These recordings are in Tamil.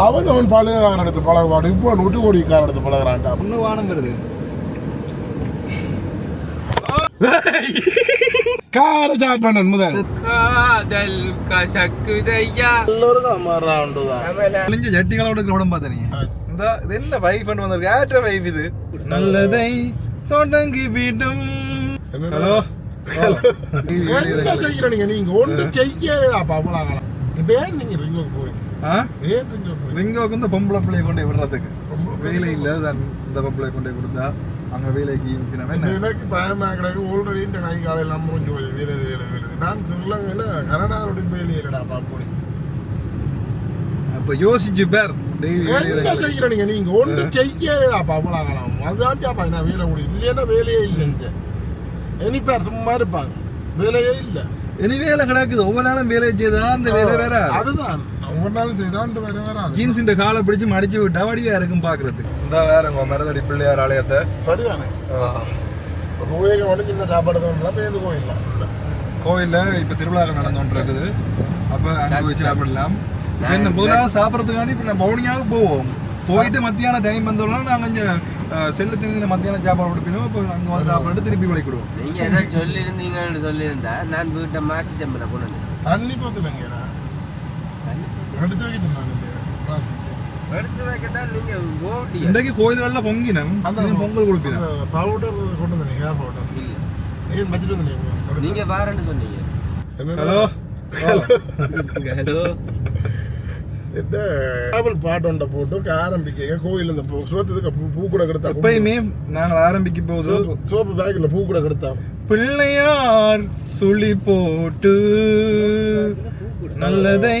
அவன் அவன் பழகார எடுத்து பழகுவான் இப்போ நூட்டு கோடிக்கார எடுத்து பழகுறான்டா ஒன்று வானம் வருது கார ஸ்டார்ட் பண்ணன் முதல். காதல் கசக்குதையா. எல்லோருக்கும் மாறாண்டு தான். அழிஞ்ச ஜட்டிகளோட உடம்பு பார்த்தா நீ? இந்த இது என்ன வைஃப் வந்திருக்கு? ஏற்ற வைஃப் இது. நல்லதை தொடங்கி விடும். ஹலோ என்ன செய்யறீங்க நீங்க ஒன்று செய்யலடா பாப்பலாகலாம் இப்ப ஏன் நீங்க ரிங்கோக்கு போறீங்க? ரிங்கோக்கு இந்த பொம்பளை பிள்ளைய கொண்டு விடுறதுக்கு. வேலை இல்லை இந்த பொம்பளை கொண்டு கொடுத்தா அங்க வேலைக்கு என்ன எனக்கு பயமா கிடக்கு. ஆல்ரெடி இந்த கை காலம் எல்லாம் முடிஞ்சு போய் வேலை வேலை வேலை நான் சொல்லுங்க கனடாவோட வேலையிலடா பாப்போடி அப்ப யோசிச்சு பேர். என்ன செய்யறீங்க. நீங்க ஒன்று செய்யலடா பாப்பலாகலாம் பா நான் வேலை முடியும் இல்லைன்னா வேலையே இல்லை இங்க. இனி பேர் சும்மா இருப்பாங்க. வேலையே இல்லை. இனி வேலை கிடக்குது. ஒவ்வொரு நாளும் வேலை செய்தா அந்த வேலை வேற. அதுதான். ஒவ்வொரு நாளும் வேற வராது ஜீன்ஸ் இந்த காலை பிடிச்சு மடிச்சு விட்டா வடிவா இருக்கும் பாக்குறதுக்கு. இந்த வேறங்க மரதடி பிள்ளையார் ஆலயத்தை? சரிதானே? கோயிலுக்கு மட்டும் சின்ன சாப்பாடு தோணலாம் பேருந்து கோயிலாம் கோயில்ல இப்ப திருவிழா நடந்து இருக்குது. அப்ப அங்க போய் சாப்பிடலாம். என்ன முதலாவது சாப்பிடறதுக்காண்டி இப்ப நான் பவுனியாக போவோம். போயிட்டு மத்தியான டைம் வந்தோம்னா நாங்க கொஞ்சம் செல்லு திருந்தி மத்தியான சாப்பாடு கொடுப்போம் இப்போ அங்க வந்து சாப்பிட்டு திருப்பி விளைக்கிடுவோம் நீங்க ஏதாவது சொல்லியிருந்தீங்கன்னு சொல்லியிருந்தா நான் வீட்டை மாசி தம்பில கொண்டு வந்து தண்ணி பார்த்துலங்கடா எடுத்து வைக்க சொன்னாங்க இன்றைக்கு கோயில்கள்ல பொங்கினம் பொங்கல் கொடுப்பினம் பவுடர் கொண்டு வந்தீங்க ஹேர் பவுடர் இல்ல. ஏன் வச்சுட்டு வந்தீங்க நீங்க வாரன்னு சொன்னீங்க. ஹலோ. ஹலோ. பாட்டோண்ட போட்டு ஆரம்பிக்க கோயில் இந்த பூ- சோத்துக்கு பூ கூட கெடுத்தா. எப்பயுமே நாங்கள் ஆரம்பிக்க போது சோப்பு- சோப்பு பேக்கில் பூ கூட கெடுத்தா. பிள்ளையார் சுழி போட்டு நல்லதை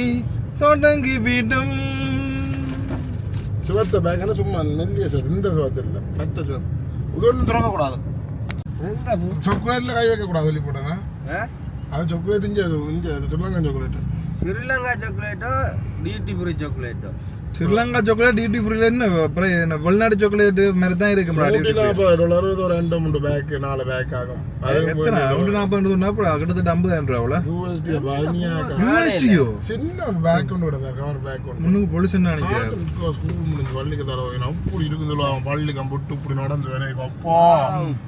தொடங்கி விடும் சிவத்த பேக்னா சும்மா மெல்லிய சோத்து இந்த சோத்து இல்லை சோப்பு இது ஒன்றும் தொடங்கக்கூடாது சாக்லேட்ல கை வைக்கக்கூடாது சொல்லி போட்டேன்னா. அது சாக்லேட் இங்கே அது இங்கே அது சொல்லுங்க சாக்லேட் ஸ்ரீலங்கா சாக்லேட்டோ டியூட்டி ஃப்ரீ சாக்லேட்டோ ஸ்ரீலங்கா சாக்லேட் டியூட்டி ஃப்ரீல என்ன? அப்புறம் என்ன வெளிநாடு சாக்லேட் மாதிரி தான் இருக்கு நாற்பது டாலர் ஒரு ரெண்டு மூணு பேக் நாலு பேக் ஆகும். எத்தனை? ஒன்று நாற்பது கிட்டத்தட்ட ஐம்பதாயிரம் ரூபாவில் யூஎஸ்டியோ சின்ன பேக் ஒன்று கூட கவர் பேக் ஒன்று முன்னுக்கு பொலிசன் நினைக்கிறேன் ஸ்கூல் முடிஞ்சு பள்ளிக்கு தர அப்படி இருக்குது அவன் பள்ளிக்கு புட்டு இப்படி நடந்து வேணும் அப்பா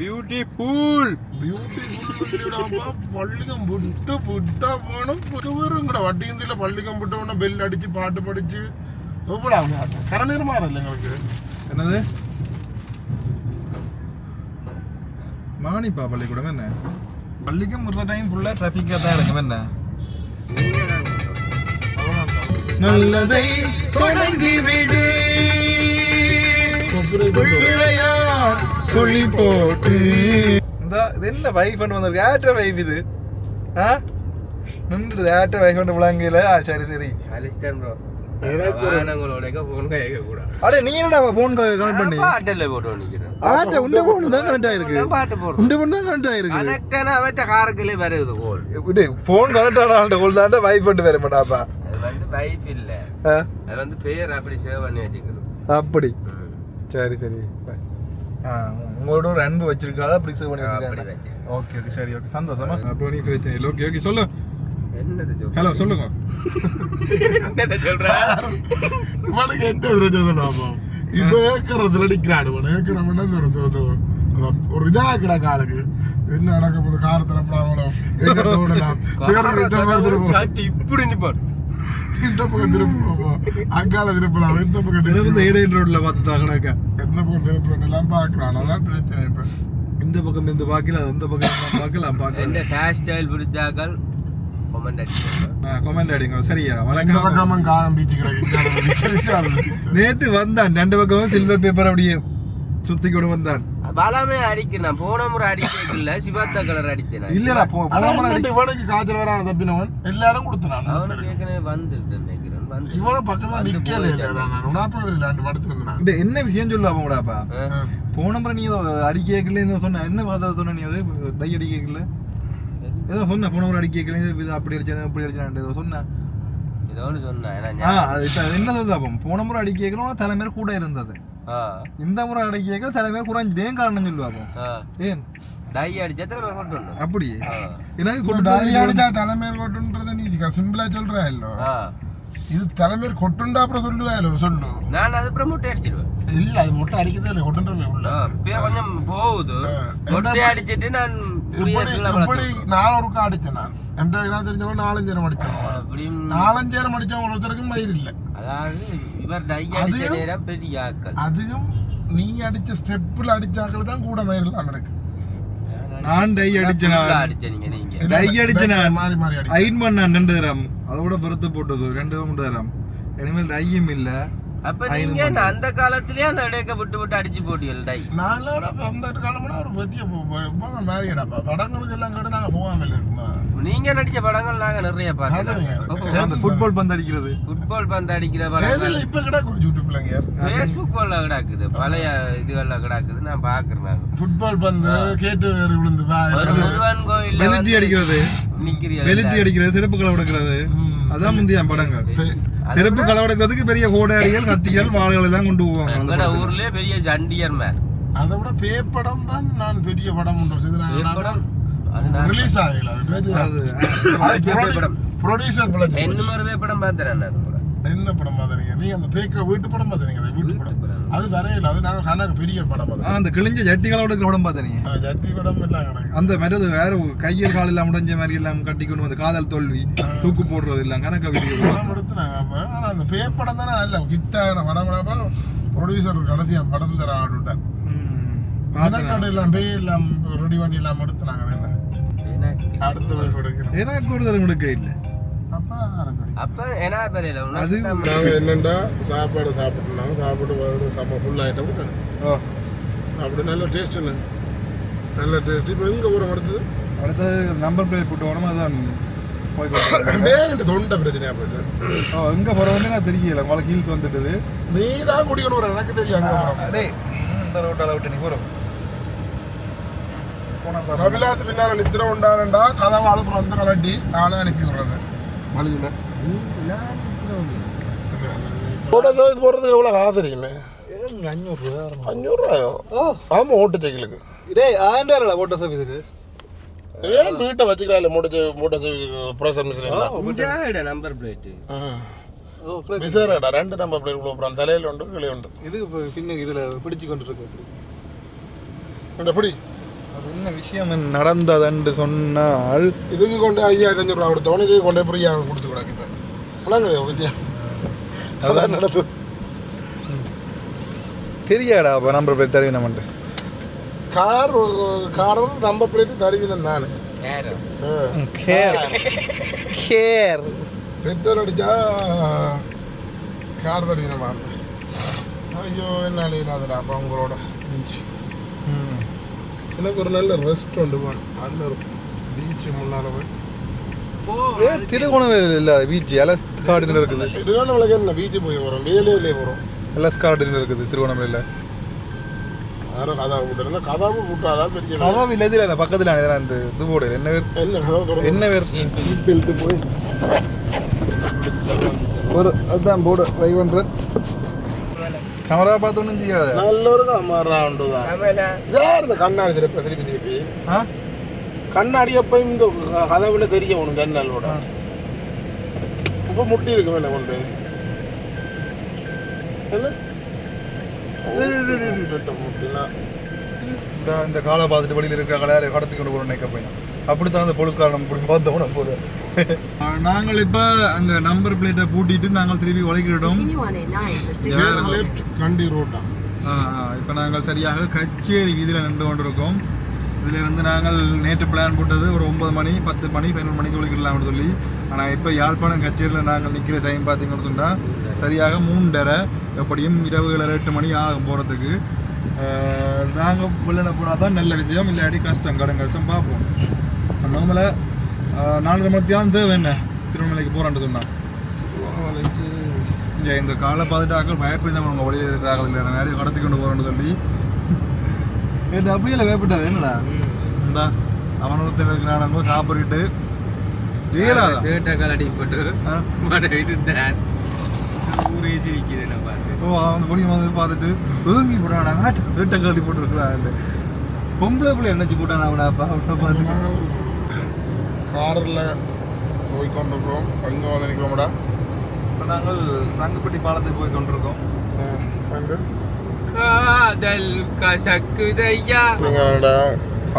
பியூட்டிஃபுல் பியூட்டிஃபுல் பள்ளிக்கம் புட்டு புட்டா போகணும். புது வருங்கடா வட்டியந்தில பள்ளிக்கம் புட்ட உடனே பெல் அடிச்சு பாட்டு படிச்சு. எப்படா கரநீர் மாறல எங்களுக்கு? என்னது? மானிப்பா பள்ளிக்கூடம் என்ன? பள்ளிக்கும் முற டைம் ஃபுல்லாக டிராஃபிக்காக தான் இருக்கும் என்ன? நல்லதை தொடங்கி விடு. பிள்ளையார் சொல்லி போட்டு. இந்த இது என்ன வைஃப் வந்திருக்கு? ஏற்ற வைஃப் இது. ஆ? நின்றுது ஏற்ற வைஃப் வந்து விளங்கல. ஆ சரி சரி. அலிஸ்டன் ப்ரோ போன் அடே நீ என்னடா பண்ணி? பாட்டில் போட்டு நிக்கிறேன் ஆட்ட உண்ட ஃபோன் தான் கனெக்ட் ஆயிருக்கு. பாட்டு போடுறோம் உண்ட ஃபோன் தான் கனெக்ட் ஆயிருக்கு. கனெக்டான அவற்ற காருக்குள்ளே வருது கோல் டேய் ஃபோன் கனெக்ட் ஆன கோல் தான் வைஃப் பண்ணி வர மாட்டாப்பா. அது வந்து வைஃப் இல்ல. அது வந்து பேர் அப்படி சேவ் பண்ணி வச்சுக்கணும். அப்படி. சரி சரி. உங்களோட ஒரு அன்பு வச்சிருக்காளா? அப்படி சேவ் பண்ணி வச்சிருக்காங்க. Okay okay. சரி ஓகே. சந்தோஷமா? அப்போ நீ பிரச்சனை இல்லை. Okay okay. சொல்லு? ஹலோ சொல்லுங்க. என்னது சொல்ற? இவனுக்கு என்ன சொல்லுவான் இப்ப ஏக்கரத்துல ஏக்கரம் என்ன ஒரு தோத்து ஒரு இதா கிடக்கு ஆளுக்கு என்ன நடக்க போகுது? கார் சாட்டி இப்படி நிப்பான். இந்த பக்கம் திருப்போம் அங்கால திருப்பலாம் இந்த பக்கம் இந்த திருப்பலாம் இடையின் ரோட்ல பார்த்து தாக்கணாக்கா எந்த பக்கம் திருப்பலாம் எல்லாம் பாக்குறான் அதான் பிரச்சனை இப்ப. இந்த பக்கம் இந்த பார்க்கல அந்த பக்கம் பார்க்கலாம் பார்க்கலாம் ஹேர் ஸ்டைல் பிடிச்சாக்கள் கொமெண்ட் அடிச்சுக்கோங்க கமெண்ட் அடிங்க சரியா? வணக்கம். காணம். நேத்து வந்தான். ரெண்டு பக்கமும் சில்வர் பேப்பர் அப்படியே சுத்தி கொண்டு வந்தான். பலமே அடிக்கிறேன் போன முறை அடிக்கல சிவாத்தா கலர் நான். இல்லடா போன முறை இவனுக்கு காய்ச்சல் வரான் தப்பினவன். எல்லாரும் கொடுத்தான் அவனுக்கு ஏற்கனவே வந்துட்டு நினைக்கிறேன். வந்து இவனும் பக்கத்துல நிக்கல நான். உணாப்பதில் இல்லாண்டு படுத்திருந்தான் இந்த என்ன விஷயம் சொல்லு ஆ. போன முறை நீ ஏதோ அடி கேட்கல சொன்ன. என்ன வார்த்தை சொன்ன நீ அது? டை அடி கேட்கல ஏதோ சொன்ன போன முறை அடி கேட்கல இது அப்படி அடிச்சேன் இப்படி அடிச்சேன் ஏதோ சொன்ன. ஏதோ ஒன்று சொன்னேன் ஏன்னா ஆ அது இப்ப என்ன சொல்லுது அப்போ? போன முறை அடி கேட்கணும் தலைமையில கூட இருந்தது. இந்த முறை அடி கேட்க தலைமையில குறைஞ்சு ஏன் காரணம் சொல்லுவாப்போ ஆ. ஏன்? டை அடிச்சா ஒரு எனக்கு ஒரு கொண்டு டாலி போய் அடிச்சா தலைமையில் கொட்டுன்றத நீ சிம்பிளா சொல்றா இல்லோ? இல்ல சொல்லு. நான் அது அப்புறம் முட்டை அடிச்சிடுவேன். இல்ல அது முட்டை அடிக்கதே இல்லை கொட்டுன்றமே உள்ள. ஆ, இப்பயே கொஞ்சம் போகுது. ஆ. மொட்டை அடிச்சிட்டு நான் புளிய இப்படி வளர்த்து நாலொருக்கா அடிச்சேன் நான். என்ற என்ன தெரிஞ்சவன் நாலஞ்சேரம் அப்படின்னு நாலஞ்சேரம் அடிச்சவன் ஒருத்தருக்கும் மயிர் இல்லை. அதாவது அதுவும் நீ அடிச்ச ஸ்டெப்பில் அடிச்சாக்கள் தான் கூட மயிர் இல்லாம இருக்கு நான் டை அடிச்சேன் நீங்க டை அடிச்சேன். மாறி மாறி அடி அயன் பண்ண ரெண்டு தரம் அதோட பெருத்து போட்டது. ரெண்டு மூணு தரம் இனிமேல் டையும் இல்ல. அப்ப நீங்க. அந்த காலத்திலேயே அந்த இடையக்க விட்டு விட்டு அடிச்சு போட்டீங்க டை நாங்களோட அந்த காலம்னா ஒரு பெரிய மேரியடாப்பா படங்களுக்கு எல்லாம் கூட நாங்க போகாம இருக்குமா? நீங்க நடிச்ச படங்கள் நாங்க நிறைய பார்த்தோம் அந்த ஃபுட்பால் பந்து அடிக்கிறது ஃபுட்பால் பந்து அடிக்கிற படங்கள். இதுல இப்ப கிடக்கும் யூடியூப்லங்க ஃபேஸ்புக் போல கிடக்குது. பழைய இதுகள்ல கிடக்குது. நான் பாக்குறேன் நான். ஃபுட்பால் பந்து கேட்டு விழுந்து பா- ஒரு முருகன் கோயில் அடிக்கிறது. பெலிட்டி அடிக்கிறது சிறப்பு களவெடுக்கிறது. அதான் முந்தைய படங்கள். சிறப்பு களவெடுக்கிறதுக்கு பெரிய கோடாரிகள் கத்திகள் வாள்கள் எல்லாம் கொண்டு போவாங்க. ஊர்லயே பெரிய ஜண்டியர் மேர். அதை விட பேப்படம் தான் நான் பெரிய படம் ஒன்று படம்? ரிலீஸ் ஆகல. ப்ரொடியூசர் என்ன மாதிரி படம் பார்த்தேன் நான். என்ன படம் பார்த்தீங்க நீங்க? அந்த பேக்க வீட்டு படம் பார்த்தீங்க வீட்டு படம். படம். அது வரையில அது நாங்க கணக்கு பெரிய படம் அது. ஆ, அந்த கிழிஞ்ச ஜட்டி களவெடுக்கிற படம் பார்த்தீங்க ஆ, ஜட்டி படம் எல்லாம் கணக்கு. அந்த மற்றது வேற கையில் கால் எல்லாம் முடிஞ்ச மாதிரி எல்லாம் கட்டி கொண்டு வந்து காதல் தோல்வி தூக்கு போடுறது எல்லாம் கணக்க படம் எடுத்துனாங்க அப்ப. ஆனா அந்த பேப்படம் தானே நல்ல ஹிட்டான படம் கூட ப்ரொடியூசர் கடைசியா படம் தர ஆடுட்டேன் எல்லாம் பேய் எல்லாம் ரெடி பண்ணி எல்லாம் எடுத்துனாங்க. எனக்கு அடுத்த வைஃப் எடுக்கணும். எனக்கு ஒரு தரம் எடுக்க இல்லை. அப்ப என்ன பெரியல அது நாங்க என்னண்டா சாப்பாடு சாப்பிட்டுனாங்க சாப்பிட்டு செம்ம ஃபுல் ஆயிட்டோம் ஓ, அப்படி நல்ல டேஸ்ட் நல்ல டேஸ்ட் இப்போ எங்க ஊரம் அடுத்தது? அடுத்தது நம்பர் பிளேட் போட்டு உடம்பு அதான் வேறு தொண்டை பிரச்சனையா போயிட்டு? ஓ எங்க போறவங்க நான் தெரியல. உங்களுக்கு ஹீல்ஸ் வந்துட்டுது நீ தான் குடிக்கணும் ஒரு எனக்கு தெரியும் அங்க டேய் இந்த ரோட்டால விட்டு நீ பாரு. கபிலாஸ் பின்னால நித்திர உண்டானண்டா கதவை அழுத்து வந்து கலட்டி நானே அனுப்பி விடுறது. சர்வீஸ் போடுறதுக்கு எவ்வளோ காசு இருக்குமே ஏங்க அஞ்சூறு ரூபா வரும். அஞ்சூறுரூவாயோ ஆமாம் ஓட்டு சைக்கிளுக்கு டேய் ஆயிரம் ரூபா ஓட்டோ சர்வீஸுக்கு ஏன் வீட்டை வச்சுக்கலாம் மூட்டை மூட்டை மிஷின் நம்பர் பிளேட் ஓ கிளப். மிசேரடா ரெண்டு நம்பர் பிளேட் கொடுக்குறோம் தலையில் உண்டு கிளி உண்டு. இது பின்ன இதுல பிடிச்சு கொண்டு இருக்கு. இந்த பிடி. அது என்ன விஷயம்? நடந்ததுன்னு சொன்னால் இதுக்கு கொண்டு ஐயாயிரத்தி அஞ்சூறு ரூபா கொடுத்தவொடனே இதுக்கு கொண்டு போய் ஃப்ரீயாக கொடுத்து கிடக்கு விளங்குது விஷயம். அதான் நடந்தது. தெரியாடா அப்ப நம்பர் பிளேட் தருவி நம்மன்ட்டு கார் காரும் நம்பர் பிளேட்டு தருவிதம் தானே. கேர். கேர். பெட்ரோல் அடிச்சா கார் தருவிதமா ஐயோ என்ன அதுடா அப்போ உங்களோட. எனக்கு ஒரு நல்ல ரெஸ்டாரண்ட் வேணும் நல்ல ஒரு பீச் முன்னால் போய். ஏ திருகோணவேல் இல்ல பீச் எலஸ் கார்டன் இருக்குது. நம்மளுக்கு என்ன பீச்சு போய் போகிறோம் வேலையிலே போகிறோம் எலஸ் கார்டன் இருக்குது திருவண்ணாமலையில். யாரும் கதாவை போட்டு இருந்தால் கதாவை போட்டாதான் பெரிய. அதான் இல்லை இதில் பக்கத்தில் இதெல்லாம் இந்த இது போடு என்ன பேர்? என்ன தொடர்ந்து என்ன பேர்? போய் ஒரு அதுதான் போடு ஃபைவ் ஹண்ட்ரட் நல்ல ஒரு கமாராண்டு தான் இதா இருந்த கண்ணாடி திருப்பி திருப்பி திருப்பி ஆ கண்ணாடி அப்போ இந்த கதவுல தெரியும் உனக்கு ஜன்னலோட இப்போ முட்டி இருக்கு என்ன கொண்டு இந்த இந்த காலை பார்த்துட்டு வெளியில் இருக்கிற கடத்தி கொண்டு போகிற நினைக்க போயிடும் அப்படித்தான் அந்த பொழுதுக்காரன் இப்படி பார்த்தோம்னா போது நாங்கள் இப்போ அங்கே நம்பர் பிளேட்டை பூட்டிட்டு நாங்கள் திருப்பி உழைக்கிட்டோம் Continue on A9 for six. Left Kandy ரோட்டா இப்போ நாங்கள் சரியாக கச்சேரி வீதியில் நின்று கொண்டிருக்கோம். இதில் இருந்து நாங்கள் நேற்று பிளான் போட்டது ஒரு ஒன்பது மணி பத்து மணி பதினொரு மணிக்கு ஒழிக்கலாம்னு சொல்லி. ஆனால் இப்போ யாழ்ப்பாணம் கச்சேரியில் நாங்கள் நிற்கிற டைம் பார்த்தீங்கன்னு சொன்னால் சரியாக மூன்றரை எப்படியும் இரவு ஏழரை எட்டு மணி ஆகும் போகிறதுக்கு நாங்கள் வெளில போனால் தான் நல்ல விஷயம் இல்லாட்டி கஷ்டம் கடன் கஷ்டம் பார்ப்போம். நார்மலாக நாலரை மணித்தியாலும் தேவை என்ன? திருவண்ணாமலைக்கு போகிறான்னு சொன்னால் இங்கே இந்த காலை பார்த்துட்டு ஆக்கள் பயப்படி தான் அவங்க வழியில் இருக்கிறார்கள் இல்லை நிறைய கடத்தி கொண்டு போகிறோன்னு சொல்லி. என்ன அப்படியே இல்லை பயப்பட்டா என்னடா? இந்தா அவன் ஒருத்தர் நான் சாப்பிட்டுட்டு ஜெயலாதா ஷர்ட்டை கலடி போட்டு ஆ? மட இதுதான் ஊரே சிரிக்குது நான் பார்த்து ஓ அவன் பொடி வந்து பார்த்துட்டு ஏங்கி போட்டானா சீட்டை கழட்டி போட்டுருக்குறான் பொம்பளை பிள்ளை என்னச்சு போட்டான் அவனை அப்பா அவனை பார்த்து. காரில் போய் கொண்டிருக்கிறோம். எங்கே வந்து நிற்கிறோம்டா? நாங்கள் சங்கப்பட்டி பாலத்துக்கு போய் கொண்டிருக்கோம். வந்து காதல் கசக்குதையா. நீங்க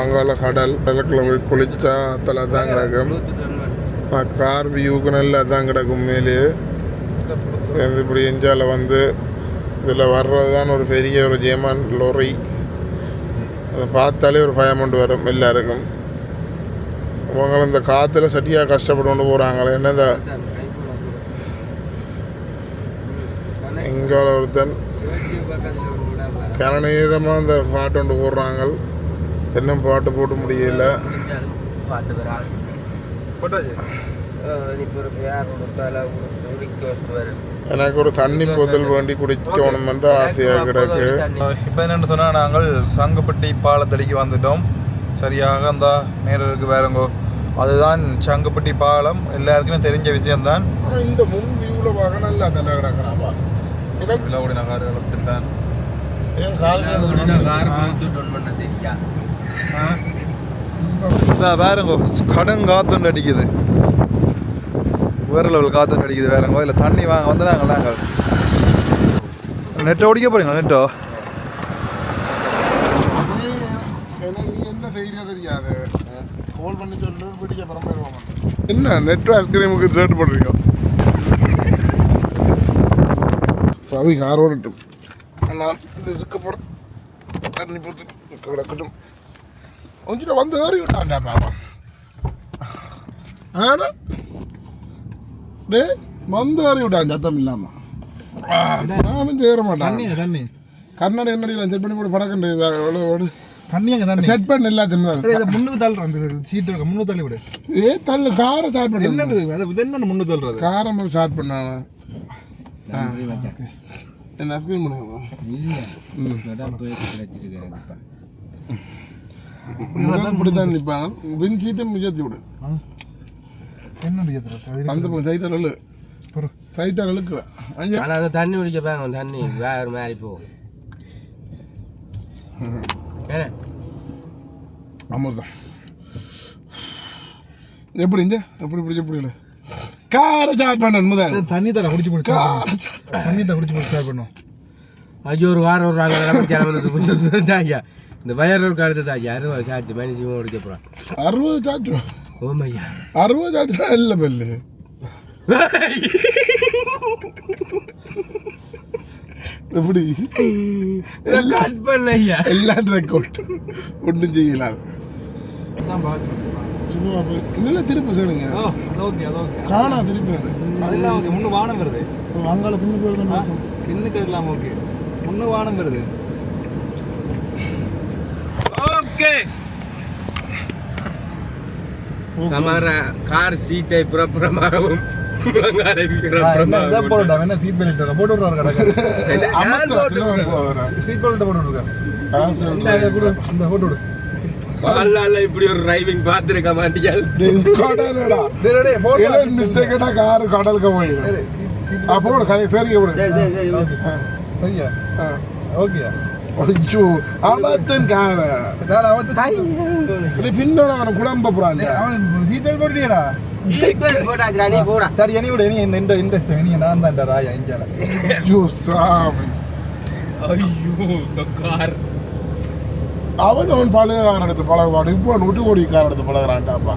அங்கால கடல் போய் குளிச்சா தலை தான் கிடக்கும். கார் வியூக்கு நல்லா தான் கிடக்கும் சேர்ந்து இப்படி எஞ்சால வந்து இதில் வர்றது தான் ஒரு பெரிய ஒரு ஜேமான் லொரி அதை பார்த்தாலே ஒரு பயம் கொண்டு வரும் எல்லாருக்கும். அவங்க இந்த காற்றுல சட்டியாக கஷ்டப்பட்டு கொண்டு போகிறாங்களே என்ன இந்த இங்கால ஒருத்தன் கனநீரமாக இந்த பாட்டு கொண்டு போடுறாங்க இன்னும் பாட்டு போட்டு முடியல. பாட்டு வராது. போட்டாச்சு. இப்போ ஒரு பேர் கொடுத்தால ரிக்வஸ்ட் வரும். எனக்கு ஒரு தண்ணி போத்தல் வேண்டி குடிக்கணும் என்று ஆசையாக கிடக்கு. இப்போ என்னென்னு சொன்னால் நாங்கள் சங்கப்பட்டி பாலத்தடிக்கு வந்துட்டோம். சரியாக அந்த நேரருக்கு வேறங்கோ. அதுதான் சங்கப்பட்டி பாலம். எல்லாருக்குமே தெரிஞ்ச விஷயம்தான். இந்த முன் வியூவில் பார்க்க நல்லா தண்டை கிடக்கிறாப்பா விழாவுடைய கார் டவுன் பண்ண தெரியா? வேறங்கோ கடன் காத்துண்டு அடிக்குது. வேற லெவல் காற்று அடிக்குது வேறங்கோ இல்லை தண்ணி வாங்க வந்து நாங்கள் நாங்கள் நெட்டை ஓடிக்க போகிறீங்களா நெட்டோ என்ன செய்ய தெரியாது கால் பண்ணி சொல்லு பிடிக்க பரம்பரை என்ன நெட் ஐஸ்கிரீமுக்கு ஷர்ட் போடுறீங்க பவி கார் ஓடட்டும். நான் இது இருக்க போகிறேன் தண்ணி போட்டு கிடக்கட்டும். உங்ககிட்ட வந்து ஏறி விட்டான்டா பாப்பா. ஆனா டே ஏறி விட்டான் சத்தம் இல்லாம. நானும் சேர மாட்டேன். தண்ணி கண்ணாடி என்னடி செட் பண்ணி போட்டு படக்கண்டு. தண்ணி அங்கே தண்ணி. செட் பண்ண எல்லாத்தையும் தான் இதை முன்னுக்கு தள்ளுறோம் அந்த சீட்டு இருக்க முன்னு தள்ளி விடு. ஏ தள்ளு காரை ஸ்டார்ட் பண்ண. என்னது அது இது என்ன முன்னு தள்ளுறது? காரை ஸ்டார்ட் பண்ணாங்க என்ன ஸ்க்ரீன் பண்ணுங்க இப்படி தான் நிற்பாங்க வின் சீட்டும் மிகத்தி விடு. அந்த சைட்டால் அழு சைட்டால் அழுக்குறேன் ஐயா ஆனால் அது தண்ணி குடிக்க பாங்க தண்ணி. வேற மாதிரி போகும் ஏன்னா அமிர்தம் எப்படி இந்த எப்படி பிடிச்ச புரியல காரை ஸ்டார்ட் பண்ண முதல். தண்ணி தர குடிச்சு குடிச்சு தண்ணி தர குடிச்சு குடிச்சு பண்ணும் ஐயோ ஒரு வாரம் ஒரு தாங்க. இந்த வயர் ஒரு காலத்து தாங்க. அறுபது சாச்சு மனுஷன் முடிக்க போகிறான் அறுபது சாச்சு ஓமையா அறுபது சாச்சுனா இல்லை பெல்லு எப்படி கட் பண்ண ஐயா எல்லாம் ரெக்கார்ட் ஒன்றும் செய்யலாம் தான் பார்க்குறோம் இல்லை திருப்பி சொல்லுங்க ஓகே ஓகே காணா திருப்பி அது அதெல்லாம் ஓகே முன்னு வானம் வருது அங்கால பின்னு போயிருந்தோம் பின்னுக்கு அதெல்லாம் ஓகே முன்னு வானம் வருது ओके சமார கார் சீட்டை பிரபலமாகவும் என்ன சீட் பெல்ட் போட்டு விடுறாரு கடக்க. சீட் பெல்ட் போட்டு விடுறாரு அந்த போட்டு விடு வல்லால இப்படி ஒரு டிரைவிங் பார்த்திருக்க மாட்டீங்கள் கடலடா. டேய் போடு மிஸ்டேக்கடா கார் கடலுக்கு போயிடும். அப்போ சரி போடு சரியா ஓகே ஐயோ அவத்தன் கார. நான் அவத்து இல்லை பின்னோட அவனை குழம்ப போறான் அவன் சீட் பெல்ட் போட்டுட்டியடா. போட்டாச்சுடா நீ போடா. சரி இனி விடு இனி இந்த இந்த இந்த இனி நான் தான்டா ராயா இஞ்சால ஐயோ சாமி. ஐயோ கார். அவன் அவன் பழைய கார் எடுத்து பழகுவான். இப்போ நூற்றி கோடி கார் எடுத்து பழகுறான்டாப்பா.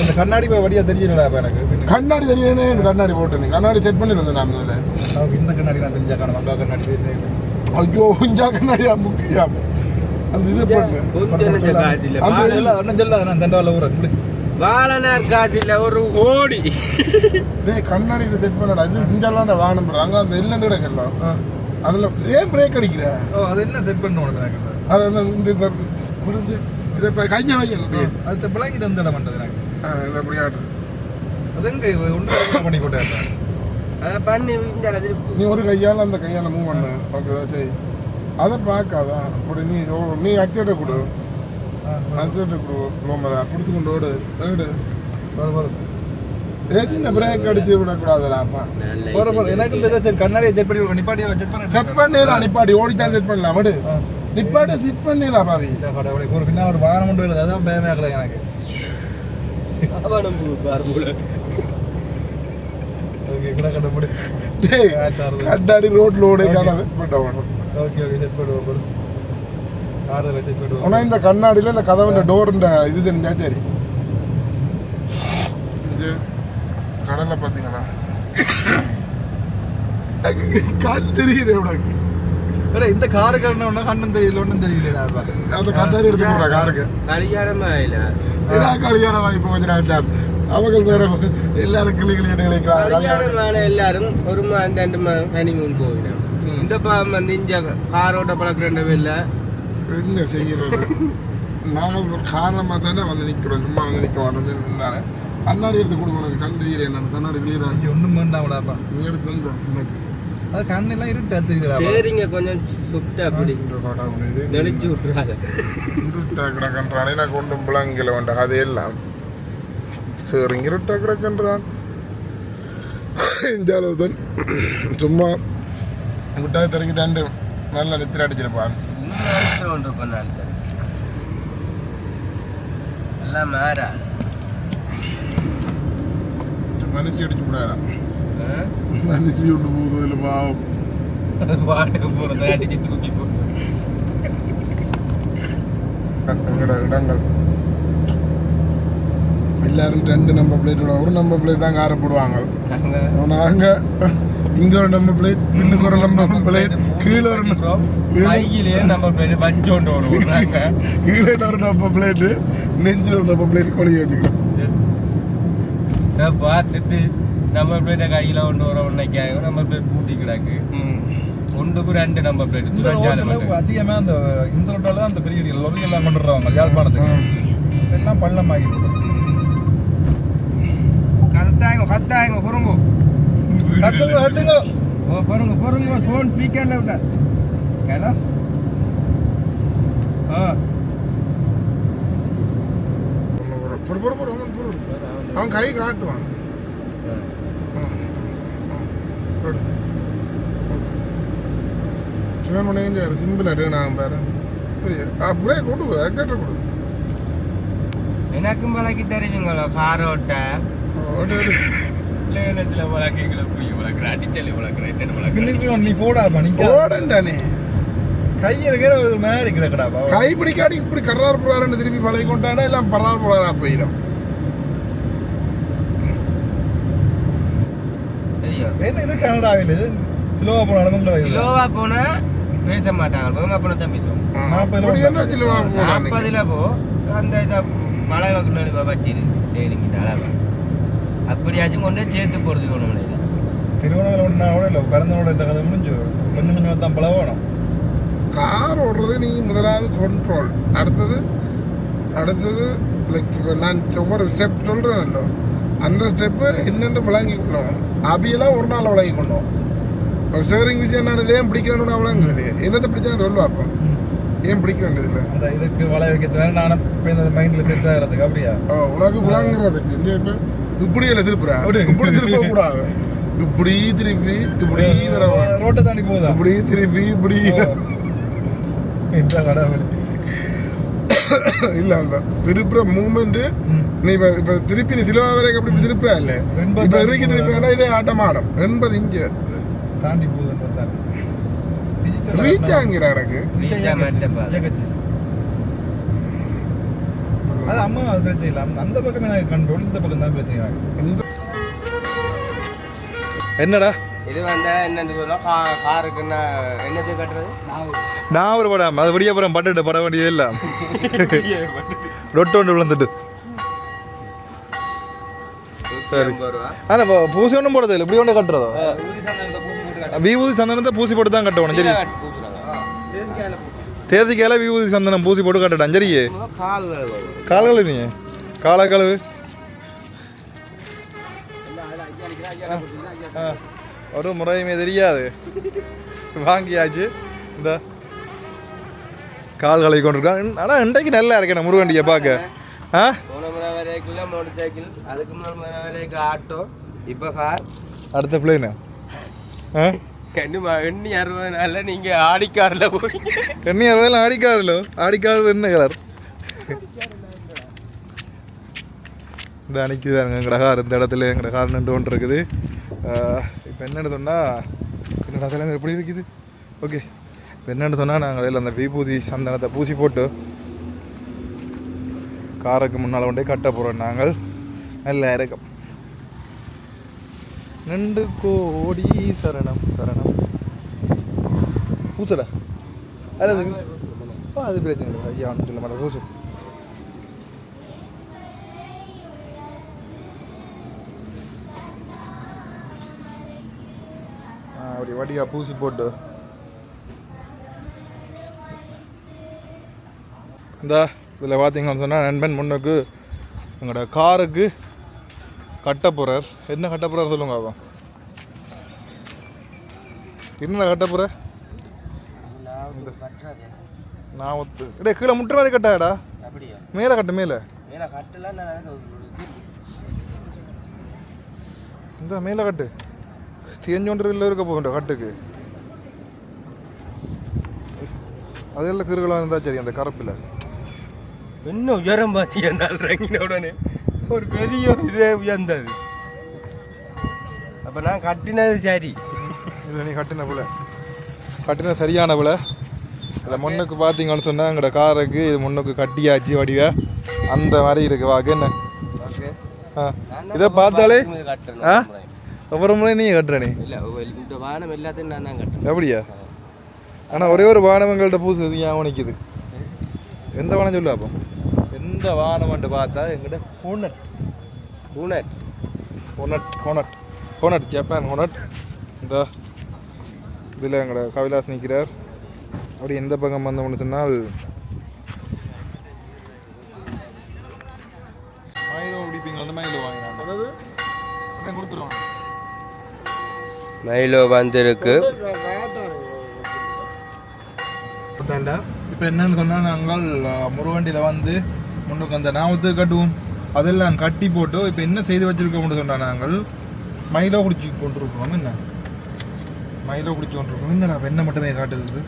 இந்த கண்ணாடி போய் வடியா தெரியலடா இப்ப எனக்கு. கண்ணாடி தெரியலே கண்ணாடி போட்டு நீ கண்ணாடி செட் பண்ணிருந்தேன் நான் முதல்ல. நமக்கு இந்த கண்ணாடி நான் தெரிஞ்சா காணும் அங்க கண்ணாடி போய் தெரியல ஐயோ இஞ்சா கண்ணாடியா முக்கியம் அந்த இது பண்ணு கொஞ்சம் அந்த வாழ- இல்ல ஒன்றும் சொல்ல நான் தண்டவாள முடி வாழனார் காசு இல்ல ஒரு கோடி டேய் கண்ணாடி இதை செட் பண்ணடா இது இஞ்செல்லாம் வாகனம் போடுறாங்க அங்கே அந்த இல்லைன்னு கிடக்கலாம் ஆ. அதில் ஏன் பிரேக் அடிக்கிற ஓ அது என்ன செட் பண்ண உனக்கு அது இந்த இந்த முடிஞ்சு இதை இப்போ கையை வைக்கணும் அது பிள்ளைங்கிட்ட வந்து இடம் பண்ணுறது எனக்கு இதை அப்படி ஆடு அது எங்க ஒன்று பண்ணி போட்டேன் நீ ஒரு கையால் அந்த கையால் மூவ் பண்ணு. ஓகே சரி அதை பார்க்காதான் அப்படி நீ ஓ- நீ அச்சேட்டை கொடு. அச்சேட்டை கொடு. லோமரா கொடுத்து கொண்டு ஓடு. ஓடு என்ன பிரேக் அடிச்சு விடக்கூடாதுடாப்பா போற போற எனக்கு இந்த சரி கண்ணாடியை செட் பண்ணி. நிப்பாட்டி செட் பண்ண. செட் பண்ணிடலாம் நிப்பாட்டி. ஓடித்தான் செட் பண்ணலாம். விடு. நிப்பாட்டி செட் பண்ணிடலாம் பாவி. ஒரு பின்னால் ஒரு வாகனம் கொண்டு வருது அதான் பயமே ஆகல எனக்கு அவனும் கார் போல ஓகே கூட கட்ட முடி டேய், காட்டாறது. கண்ணாடி ரோட்ல ஓடி. காணாது பட் ஓகே ஓகே செட் பண்ணுவோம் செட் ஆனா பண்ணுவோம் இந்த கண்ணாடியில இந்த கதவுன்ற டோர்ன்ற இது தெரிஞ்சா சரி இது கடலை பாத்தீங்களா கண் தெரியுது உனக்கு இந்த காருக்கு என்ன கண்ணும் தெரியல ஒன்றும் தெரியல அந்த கண்ணாடி எடுத்து காருக்கு கல்யாணமா இல்ல ஏன்னா கல்யாணம் வாய்ப்பு கொஞ்சம் நாள் அவங்க வேற எல்லாரும் கிளி கிளி நினைக்கிறாங்க எல்லாரும் ஒரு மாதம் ரெண்டு மாதம் ஹனிமூன் போகிறோம் இந்த பாவம் வந்து இஞ்ச காரோட்ட பழக்கிற இல்ல. என்ன செய்யறது நாங்கள் ஒரு காரணமாக தானே வந்து நிற்கிறோம் சும்மா வந்து நிற்க மாட்டோம் இருந்தாலே. கண்ணாடி எடுத்து கொடுங்க உனக்கு கண் தெரியல என்ன கண்ணாடி கிளியரா இங்கே ஒன்றும் வேண்டாம்டாப்பா நீ எடுத்து தந்த உனக்கு. அது கண்ணெல்லாம் இருட்டா தெரியுதுடா சரிங்க கொஞ்சம் சுட்ட அப்படி. நெளிச்சு விட்டுறாங்க இருட்டா கிடக்கின்றான் எனக்கு ஒன்றும் பிளாங்கில வேண்டாம் அதையெல்லாம் சரி இருட்டா கிடக்கின்றான் இந்த அளவு தான் சும்மா விட்டாய் திறக்கிட்டாண்டு நல்லா நித்திர அடிச்சிருப்பான் ஒன்று பண்ணாங்க எல்லாம் மாறா மனுஷி அடிச்சு விடாடா மனுஷி விட்டு போகுது இல்லை பாவம் பாட்டு போறத அடிச்சு தூக்கி போ எங்கட இடங்கள் எல்லாரும் ரெண்டு நம்பர் பிளேட்டோட ஒரு நம்பர் பிளேட் தான் கார போடுவாங்க. நாங்க நாங்க இங்க ஒரு நம்பர் பிளேட் பின்னுக்கு ஒரு நம்பர் பிளேட் கீழே ஒரு ந- கீழே- கையிலேயே நம்ம பேரு வச்சோண்டு வருவோம் கீழே ஒரு நம்பர் பிளேட் நெஞ்சில் ஒரு நம்பர் பிளேட் கொழி வச்சுக்கிறோம். பார்த்துட்டு நம்ம பிளேட்டை கையில கொண்டு வர உன்னைக்காக நம்ம பிளேட் பூட்டி கிடக்கு. ஒன்றுக்கு ரெண்டு நம்ம பிளேட் அதிகமாக அந்த இந்த ரோட்டால தான் அந்த பெரிய லொரி எல்லாம் கொண்டு வருவாங்க யாழ்ப்பாணத்துக்கு. எல்லாம் பள்ளமாகி போட்டு கத்தாங்க கத்தாங்க பொறுங்கோ. கத்துங்க கத்துங்க. ஓ பொறுங்க பொறுங்க. ஃபோன் ஸ்பீக்கர்ல விட்டா. ஹலோ ஆ. பொறு பொறு பொறு அவன் பொறு அவன் கை காட்டுவான் சிவன் பண்ணி சிம்பிள் அடு நான் பாரு சரி அப்படியே கொடு கேட்ட கொடு. எனக்கும் பழக்கி தெரியுங்களோ காரோட்ட கை பிடிக்காடி இப்படி கர்றார் போறாருன்னு திருப்பி பழகி கொண்டாடா எல்லாம் பரார் போறாரா போயிடும் என்ன இது? கனடாவில் இது? ஸ்லோவா போனா பேச மாட்டாங்க. வேகமா போனா தான் பேசுவோம் சொல்லுவா போறான் நாற்பதுல போ. அந்த இதை மழை வகுப்பு வச்சிரு. சரிங்க அப்படியாச்சும் கொண்டு சேர்த்து போறது ஒன்று இல்லை. திருவண்ணாமலை ஒன்றா கூட இல்லை பிறந்தனோட இந்த கதை முடிஞ்சு கொஞ்சம் கொஞ்சம் தான் பழகணும் கார் ஓடுறது நீ முதலாவது கண்ட்ரோல் அடுத்தது அடுத்தது லைக் இப்போ நான் ஒவ்வொரு ஸ்டெப் சொல்கிறேன்ல அந்த ஸ்டெப்பு என்னென்று விளங்கி கொள்ளும் அபியெல்லாம் ஒரு நாள் விளங்கி கொண்டோம் ஸ்டேரிங் விஷயம் நான் ஏன் பிடிக்கிறேன்னு விளங்குது என்னத்தை பிடிச்சா சொல்லுவா அப்போ. ஏன் பிடிக்கிறேன் இதில்? அந்த இதுக்கு வலை வைக்கிறது நானும் இப்போ இந்த மைண்டில் செட் ஆகிறதுக்கு அப்படியா? ஓ, உனக்கு விளங்குறதுக்கு. இந்த இப்போ இப்படி இல்லை திருப்புறா. அப்படி. இப்படி திருப்ப கூடாது. இப்படி திருப்பி இப்படி. ரோட்டை தாண்டி போகுதா? இப்படி திருப்பி இப்படி. இந்த கடவுள். இல்ல அந்த திருப்புற மூமெண்ட். நீ இப்ப இப்ப திருப்பி நீ சிலுவா வரைக்கும் அப்படி இப்படி திருப்புற இல்ல? இப்ப இறக்கி போகுதா? திருப்பினா இதே ஆட்டம் ஆடும் எண்பது இங்க. தாண்டி தாண்டி. ரீச் மாட்டப்பா. அது அம்மா அது பிரச்சனை இல்லை. அந்த- பக்கம் எனக்கு கண்ட்ரோல் இந்த பக்கம் தான் பிரச்சனை. இந்த என்னடா? இது வந்தா என்னன்னு சொல்லுவோம் கா காருக்கு என்ன என்னது கட்டுறது? நான் ஒரு படம். அது விடிய படம் பட்டுட்டு பட வேண்டியது இல்லை. ரொட்டு ஒன்று விழுந்துட்டு. சரி. ஆனால் பூசி ஒன்றும் போடுறது இல்லை இப்படி ஒன்று கட்டுறதோ? விபூதி சந்தனத்தை பூசி போட்டு தான் கட்டணும். சரி. தேதிக்கால விபூதி சந்தனம் பூசி போட்டு கட்டட்டான் சரியே கால் காலகழு நீ. கால கழுவு. ஒரு முறையுமே தெரியாது. வாங்கியாச்சு. இந்த. கால் கழுவி கொண்டிருக்கான் ஆனால் இன்றைக்கு நல்லா இருக்கேன் முருகண்டியை பார்க்க. ஆ? மோட்டர் சைக்கிள் அதுக்கு முன்னாடி ஆட்டோ இப்போ கார் அடுத்த பிள்ளைன்னு ஆ? கண்ணுமா எண்ணி அறுபது நாளில் நீங்கள் ஆடிக்காரில் போய். எண்ணி அறுபதில் ஆடிக்காரில். ஆடிக்காரு என்ன கலர் இந்த அன்னைக்கு எங்கட கார் இந்த இடத்துல எங்கட கார் நின்று கொண்டு இருக்குது இப்போ என்னென்னு சொன்னால் என்னடா தலைமை எப்படி இருக்குது? ஓகே இப்போ என்னென்னு சொன்னால் நாங்கள் அந்த விபூதி சந்தனத்தை பூசி போட்டு காருக்கு முன்னால் கொண்டே கட்ட போகிறோம் நாங்கள். நல்லா இருக்கும். ரெண்டு கோடி சரணம் சரணம். பூசடா அது அது பிரச்சனை இல்லை. ஐயா ஒன்றும் இல்லை மேடம் பூசு அப்படி வடியா பூசி போட்டு. இந்த இதில் பார்த்தீங்கன்னு சொன்னால் நண்பன் முன்னுக்கு எங்களோட காருக்கு கட்ட போகிறார் என்ன கட்ட போகிறார் சொல்லுங்க அவன் என்ன கட்ட போகிற நான் ஒத்து. இடே கீழே முட்டுற மாதிரி கட்டாடா அப்படியா? மேலே கட்டு மேலே. மேலே கட்டலாம் நான் இந்த மேலே கட்டு. தேஞ்சொன்றில் இருக்க போகின்ற கட்டுக்கு. அதெல்லாம் கிருகலாம் இருந்தால் சரி அந்த கரப்பில். இன்னும் உயரம் பார்த்தீங்கன்னா இறங்கின உடனே ஒரு பெரிய ஒரு இதே உயர்ந்தது. அப்போ நான் கட்டினது சரி. இல்லை நீ கட்டின போல. கட்டின சரியான போல. இல்லை முன்னுக்கு பார்த்தீங்கன்னு சொன்னால் எங்களோட காருக்கு இது முன்னுக்கு கட்டியாச்சு வடிவா. அந்த மாதிரி இருக்கு வாக்கு என்ன? இதை பார்த்தாலே ஆ கட்டுறேன் ஒவ்வொரு முறை நீ கட்டுற நீ இல்லை இந்த வானம் எல்லாத்தையும் நான் தான் கட்டுறேன். அப்படியா? ஆனால் ஒரே ஒரு வானவங்கள்ட்ட பூசு ஏன் நிற்கிது எந்த வானம் சொல்லு அப்போ? எந்த வானம்ன்ட்டு பார்த்தா எங்கிட்ட ஹோனட். பூனட் ஹோனட் ஹோனட். Hornet Japan Hornet. இந்த இதில் எங்களோட கவிலாஸ் நிற்கிறார் அப்படி எந்த பக்கம் வந்தோம்னு சொன்னால் மயிலோ வந்திருக்கு. இப்போ என்னன்னு சொன்னால் நாங்கள் அஹ், முருகண்டியில் வந்து முன்னுக்கு அந்த நாமத்து கட்டுவோம். அதெல்லாம் கட்டி போட்டு இப்போ என்ன செய்து வச்சிருக்கோம்னு சொன்னால் நாங்கள் மயிலோ குடிச்சு கொண்டிருக்கிறோம். என்ன? மயிலோ குடிச்சு கொண்டிருக்கோம் என்னடா வெண்ணெய் மட்டுமே காட்டுது? இது?